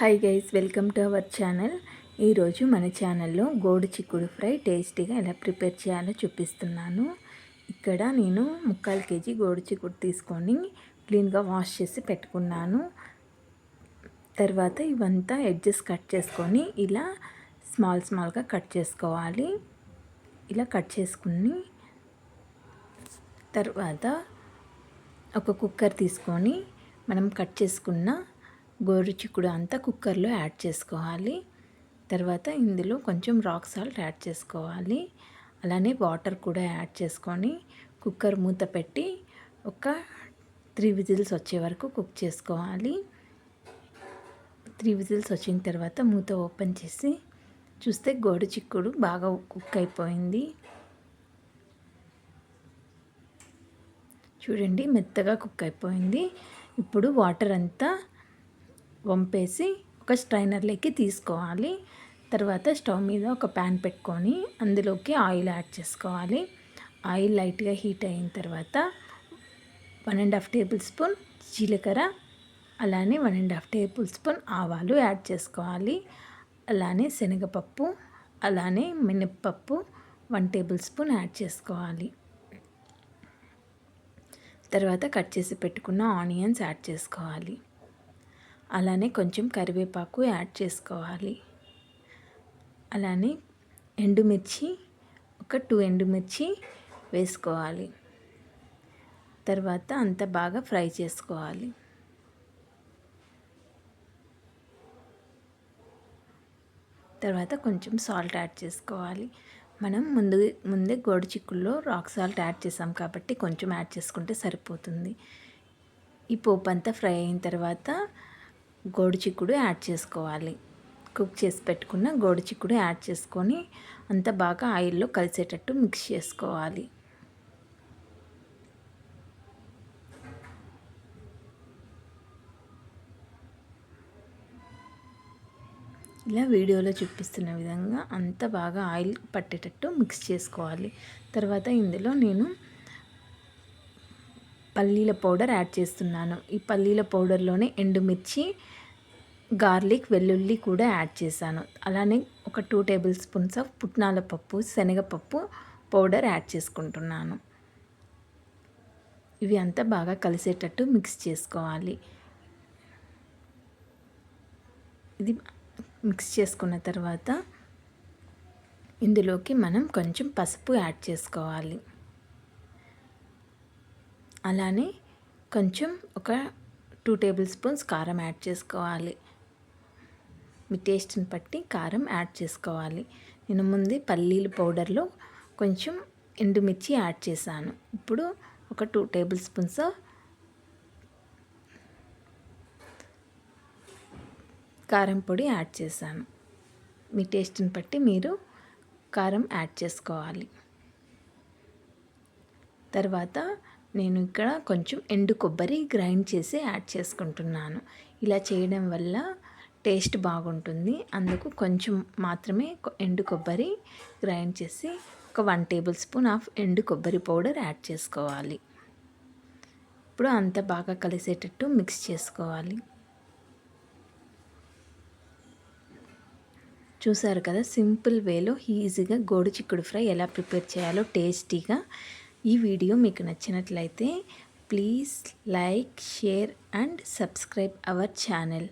Hi guys welcome to our channel ఈరోజు మన ఛానల్లో గోడు చిక్కుడు ఫ్రై టేస్టీగా ఎలా ప్రిపేర్ చేయాలో చూపిస్తున్నాను. ఇక్కడ నేను ముక్కాలు కేజీ గోడు చిక్కుడు తీసుకొని క్లీన్గా వాష్ చేసి పెట్టుకున్నాను. తర్వాత ఇవంతా ఎడ్జెస్ కట్ చేసుకొని ఇలా స్మాల్ స్మాల్గా కట్ చేసుకోవాలి. ఇలా కట్ చేసుకుని తర్వాత ఒక కుక్కర్ తీసుకొని మనం కట్ చేసుకున్న గోరు చిక్కుడు అంతా కుక్కర్లో యాడ్ చేసుకోవాలి. తర్వాత ఇందులో కొంచెం రాక్ సాల్ట్ యాడ్ చేసుకోవాలి. అలానే వాటర్ కూడా యాడ్ చేసుకొని కుక్కర్ మూత పెట్టి ఒక త్రీ విజిల్స్ వచ్చే వరకు కుక్ చేసుకోవాలి. త్రీ విజిల్స్ వచ్చిన తర్వాత మూత ఓపెన్ చేసి చూస్తే గోడు చిక్కుడు బాగా కుక్ అయిపోయింది. చూడండి మెత్తగా కుక్ అయిపోయింది. ఇప్పుడు వాటర్ అంతా వంపేసి ఒక స్ట్రైనర్లోకి తీసుకోవాలి. తర్వాత స్టవ్ మీద ఒక ప్యాన్ పెట్టుకొని అందులోకి ఆయిల్ యాడ్ చేసుకోవాలి. ఆయిల్ లైట్గా హీట్ అయిన తర్వాత one and half tablespoon జీలకర్ర అలానే one and half tablespoon ఆవాలు యాడ్ చేసుకోవాలి. అలానే శనగపప్పు అలానే మినప్పప్పు వన్ టేబుల్ స్పూన్ యాడ్ చేసుకోవాలి. తర్వాత కట్ చేసి పెట్టుకున్న ఆనియన్స్ యాడ్ చేసుకోవాలి. అలానే కొంచెం కరివేపాకు యాడ్ చేసుకోవాలి. అలానే ఎండుమిర్చి ఒక టూ ఎండుమిర్చి వేసుకోవాలి. తర్వాత అంత బాగా ఫ్రై చేసుకోవాలి. తర్వాత కొంచెం సాల్ట్ యాడ్ చేసుకోవాలి. మనం ముందు ముందే గోడు చిక్కుల్లో రాక్ సాల్ట్ యాడ్ చేసాం కాబట్టి కొంచెం యాడ్ చేసుకుంటే సరిపోతుంది. ఈ పోపు అంతా ఫ్రై అయిన తర్వాత గోడు చిక్కుడు యాడ్ చేసుకోవాలి. కుక్ చేసి పెట్టుకున్న గోడు చిక్కుడు యాడ్ చేసుకొని అంత బాగా ఆయిల్లో కలిసేటట్టు మిక్స్ చేసుకోవాలి. ఇలా వీడియోలో చూపిస్తున్న విధంగా అంత బాగా ఆయిల్ పట్టేటట్టు మిక్స్ చేసుకోవాలి. తర్వాత ఇందులో నేను పల్లీల పౌడర్ యాడ్ చేస్తున్నాను. ఈ పల్లీల పౌడర్లోనే ఎండుమిర్చి గార్లిక్ వెల్లుల్లి కూడా యాడ్ చేశాను. అలానే ఒక టూ టేబుల్ స్పూన్స్ ఆఫ్ పుట్నాల పప్పు శనగపప్పు పౌడర్ యాడ్ చేసుకుంటున్నాను. ఇవి అంతా బాగా కలిసేటట్టు మిక్స్ చేసుకోవాలి. ఇది మిక్స్ చేసుకున్న తర్వాత ఇందులోకి మనం కొంచెం పసుపు యాడ్ చేసుకోవాలి. అలానే కొంచెం ఒక టూ టేబుల్ స్పూన్స్ కారం యాడ్ చేసుకోవాలి. మీ టేస్ట్ని బట్టి కారం యాడ్ చేసుకోవాలి. నేను ముందు పల్లీల పౌడర్లో కొంచెం ఎండుమిర్చి యాడ్ చేశాను. ఇప్పుడు ఒక టూ టేబుల్ స్పూన్స్ కారం పొడి యాడ్ చేశాను. మీ టేస్ట్ని బట్టి మీరు కారం యాడ్ చేసుకోవాలి. తర్వాత నేను ఇక్కడ కొంచెం ఎండు కొబ్బరి గ్రైండ్ చేసి యాడ్ చేసుకుంటున్నాను. ఇలా చేయడం వల్ల టేస్ట్ బాగుంటుంది. అందుకు కొంచెం మాత్రమే ఎండు కొబ్బరి గ్రైండ్ చేసి ఒక వన్ టేబుల్ స్పూన్ ఆఫ్ ఎండు కొబ్బరి పౌడర్ యాడ్ చేసుకోవాలి. ఇప్పుడు అంత బాగా కలిసేటట్టు మిక్స్ చేసుకోవాలి. చూసారు కదా సింపుల్ వేలో ఈజీగా గోడు చిక్కుడు ఫ్రై ఎలా ప్రిపేర్ చేయాలో టేస్టీగా ఈ వీడియో మీకు నచ్చినట్లయితే please like share and subscribe our channel.